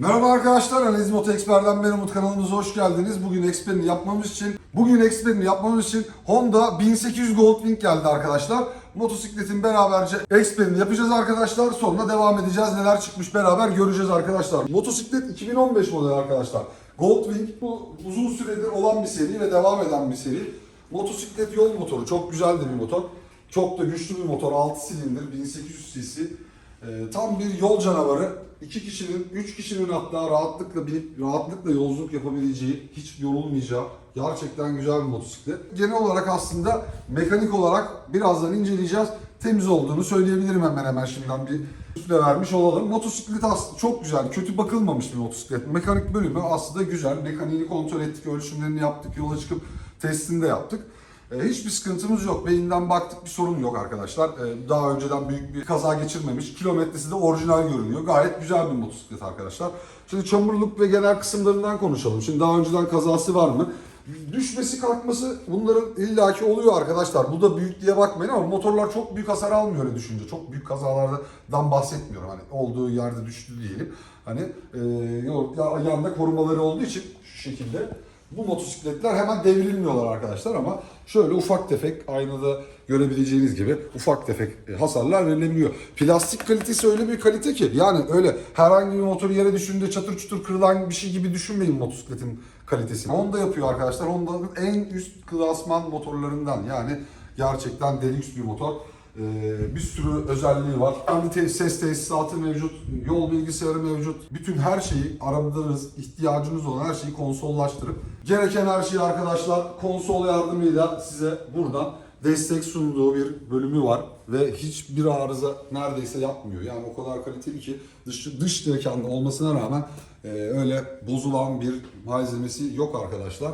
Merhaba arkadaşlar, Analiz Moto Expert'den ben Umut kanalımıza hoş geldiniz. Bugün Expert'ini yapmamız için, bugün Expert'ini yapmamız için Honda 1800 Goldwing geldi arkadaşlar. Motosikletin beraberce Expert'ini yapacağız arkadaşlar. Sonra devam edeceğiz. Neler çıkmış beraber göreceğiz arkadaşlar. Motosiklet 2015 model arkadaşlar. Goldwing bu uzun süredir olan bir seri ve devam eden bir seri. Motosiklet yol motoru. Çok güzel de bir motor. Çok da güçlü bir motor. 6 silindir, 1800 cc. Ee, tam bir yol canavarı. İki kişinin, üç kişinin hatta rahatlıkla binip rahatlıkla yolculuk yapabileceği, hiç yorulmayacağı gerçekten güzel bir motosiklet. Genel olarak aslında mekanik olarak birazdan inceleyeceğiz. Temiz olduğunu söyleyebilirim hemen hemen şimdiden bir üstüne vermiş olalım. Motosiklet aslında çok güzel, kötü bakılmamış bir motosiklet. Mekanik bölümü aslında güzel. Mekaniğini kontrol ettik, ölçümlerini yaptık, yola çıkıp testini de yaptık. E, Hiçbir sıkıntımız yok. Beyinden baktık bir sorun yok arkadaşlar. E, Daha önceden büyük bir kaza geçirmemiş. Kilometresi de orijinal görünüyor. Gayet güzel bir motosiklet arkadaşlar. Şimdi çamurluk ve genel kısımlarından konuşalım. Şimdi daha önceden kazası var mı? Düşmesi kalkması bunların illaki oluyor arkadaşlar. Bu da büyük bakmayın ama motorlar çok büyük hasar almıyor öyle düşünce. Çok büyük kazalardan bahsetmiyorum. Hani olduğu yerde düştü diyelim. Hani e, yanında korumaları olduğu için şu şekilde bu motosikletler hemen devrilmiyorlar arkadaşlar ama şöyle ufak tefek aynada görebileceğiniz gibi ufak tefek e, hasarlar verilebiliyor. Plastik kalitesi öyle bir kalite ki yani öyle herhangi bir motor yere düşündüğünde çatır çutur kırılan bir şey gibi düşünmeyin motosikletin kalitesini. Honda yapıyor arkadaşlar. Honda'nın en üst klasman motorlarından yani gerçekten deluxe bir motor. Ee, bir sürü özelliği var. Kendi te- ses tesisatı mevcut, yol bilgisayarı mevcut. Bütün her şeyi aradığınız, ihtiyacınız olan her şeyi konsollaştırıp gereken her şeyi arkadaşlar konsol yardımıyla size buradan destek sunduğu bir bölümü var ve hiçbir arıza neredeyse yapmıyor. Yani o kadar kaliteli ki dış, dış mekanda olmasına rağmen e, öyle bozulan bir malzemesi yok arkadaşlar.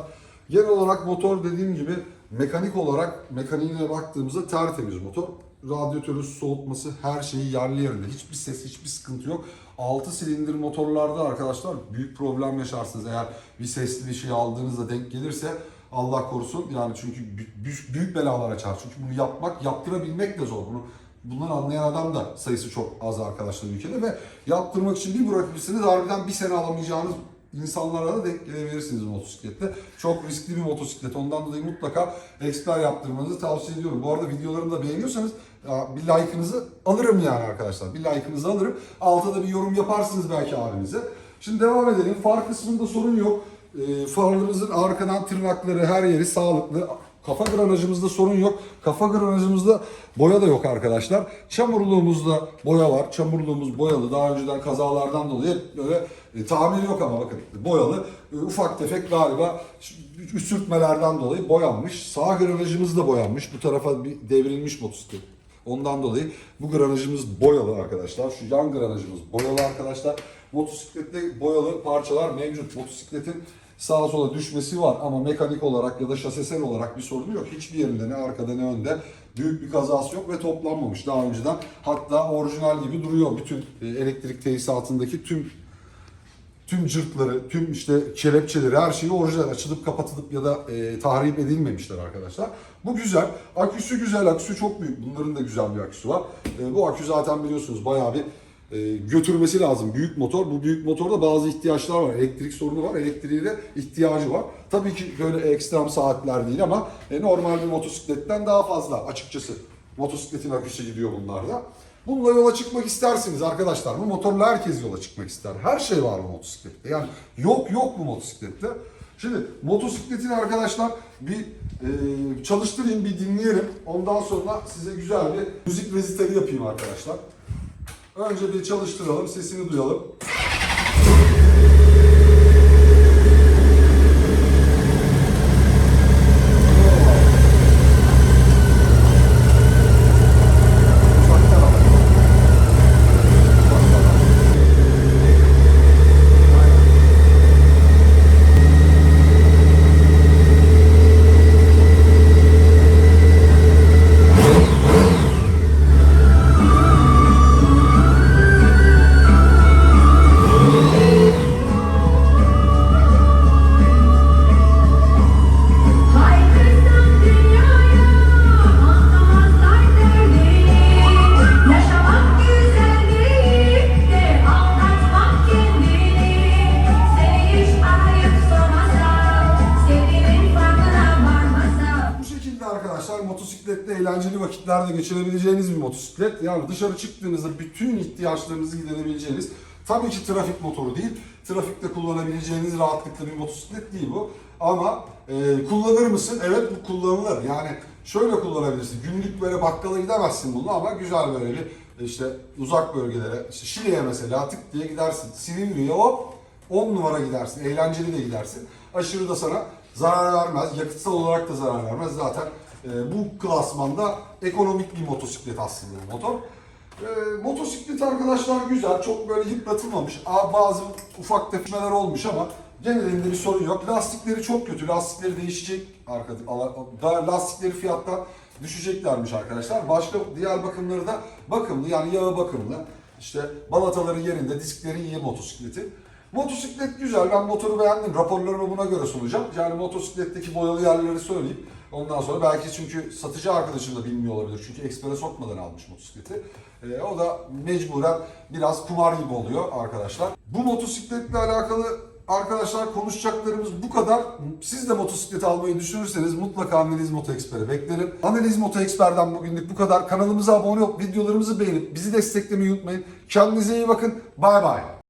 Genel olarak motor dediğim gibi mekanik olarak mekaniğine baktığımızda tertemiz motor. Radyatörü, soğutması her şeyi yerli yerinde. Hiçbir ses, hiçbir sıkıntı yok. 6 silindir motorlarda arkadaşlar büyük problem yaşarsınız. Eğer bir sesli bir şey aldığınızda denk gelirse Allah korusun yani çünkü bü- büyük, büyük belalar açar. Çünkü bunu yapmak, yaptırabilmek de zor. Bunu bundan anlayan adam da sayısı çok az arkadaşlar ülkede ve yaptırmak için bir bırakırsınız harbiden bir sene alamayacağınız insanlara da denk gelebilirsiniz motosiklette. Çok riskli bir motosiklet. Ondan dolayı mutlaka eksper yaptırmanızı tavsiye ediyorum. Bu arada videolarımı da beğeniyorsanız bir like'ınızı alırım yani arkadaşlar. Bir like'ınızı alırım. Altta da bir yorum yaparsınız belki abimize. Şimdi devam edelim. Far kısmında sorun yok. E, farlarımızın arkadan tırnakları her yeri sağlıklı. Kafa granajımızda sorun yok. Kafa granajımızda boya da yok arkadaşlar. Çamurluğumuzda boya var. Çamurluğumuz boyalı. Daha önceden kazalardan dolayı böyle e, tamiri yok ama bakın boyalı. E, ufak tefek galiba üsürtmelerden dolayı boyanmış. Sağ granajımız da boyanmış. Bu tarafa bir devrilmiş motosiklet. Ondan dolayı bu granajımız boyalı arkadaşlar. Şu yan granajımız boyalı arkadaşlar. Motosiklette boyalı parçalar mevcut. Motosikletin sağa sola düşmesi var ama mekanik olarak ya da şasesel olarak bir sorunu yok. Hiçbir yerinde ne arkada ne önde büyük bir kazası yok ve toplanmamış daha önceden. Hatta orijinal gibi duruyor. Bütün e, elektrik tesisatındaki tüm tüm cırtları, tüm işte kelepçeleri, her şeyi orijinal açılıp kapatılıp ya da e, tahrip edilmemişler arkadaşlar. Bu güzel. Aküsü güzel, aküsü çok büyük. Bunların da güzel bir aküsü var. E, bu akü zaten biliyorsunuz bayağı bir e, götürmesi lazım. Büyük motor. Bu büyük motorda bazı ihtiyaçlar var. Elektrik sorunu var. Elektriğe ihtiyacı var. Tabii ki böyle ekstrem saatler değil ama e, normal bir motosikletten daha fazla açıkçası. Motosikletin aküsü gidiyor bunlarda. Bununla yola çıkmak istersiniz arkadaşlar. Bu motorla herkes yola çıkmak ister. Her şey var bu motosiklette. Yani yok yok bu motosiklette. Şimdi motosikletin arkadaşlar bir e, çalıştırayım, bir dinleyelim. Ondan sonra size güzel bir müzik rezitali yapayım arkadaşlar. Önce bir çalıştıralım, sesini duyalım. Motosikletle eğlenceli vakitler de geçirebileceğiniz bir motosiklet. Yani dışarı çıktığınızda bütün ihtiyaçlarınızı giderebileceğiniz, tabii ki trafik motoru değil, trafikte kullanabileceğiniz rahatlıkla bir motosiklet değil bu. Ama e, kullanır mısın? Evet bu kullanılır. Yani şöyle kullanabilirsin. Günlük böyle bakkala gidemezsin bununla ama güzel böyle bir işte uzak bölgelere, işte Şile'ye mesela tık diye gidersin. Silivri'ye hop 10 numara gidersin. Eğlenceli de gidersin. Aşırı da sana zarar vermez. Yakıtsal olarak da zarar vermez. Zaten bu klasmanda ekonomik bir motosiklet aslında bu motor. E, motosiklet arkadaşlar güzel. Çok böyle yıpratılmamış. Aa, Bazı ufak tepkimeler olmuş ama genelinde bir sorun yok. Lastikleri çok kötü. Lastikleri değişecek. Arkada, lastikleri fiyatta düşeceklermiş arkadaşlar. Başka diğer bakımları da bakımlı yani yağı bakımlı. İşte balataları yerinde, diskleri iyi motosikletin. Motosiklet güzel. Ben motoru beğendim. Raporlarımı buna göre sunacağım. Yani motosikletteki boyalı yerleri söyleyeyim. Ondan sonra belki çünkü satıcı arkadaşım da bilmiyor olabilir. Çünkü ekspere sokmadan almış motosikleti. Ee, o da mecburen biraz kumar gibi oluyor arkadaşlar. Bu motosikletle alakalı arkadaşlar konuşacaklarımız bu kadar. Siz de motosiklet almayı düşünürseniz mutlaka Analiz Moto Expert'e beklerim. Analiz Moto Expert'ten bugünlük bu kadar. Kanalımıza abone olup videolarımızı beğenip bizi desteklemeyi unutmayın. Kendinize iyi bakın. Bay bay.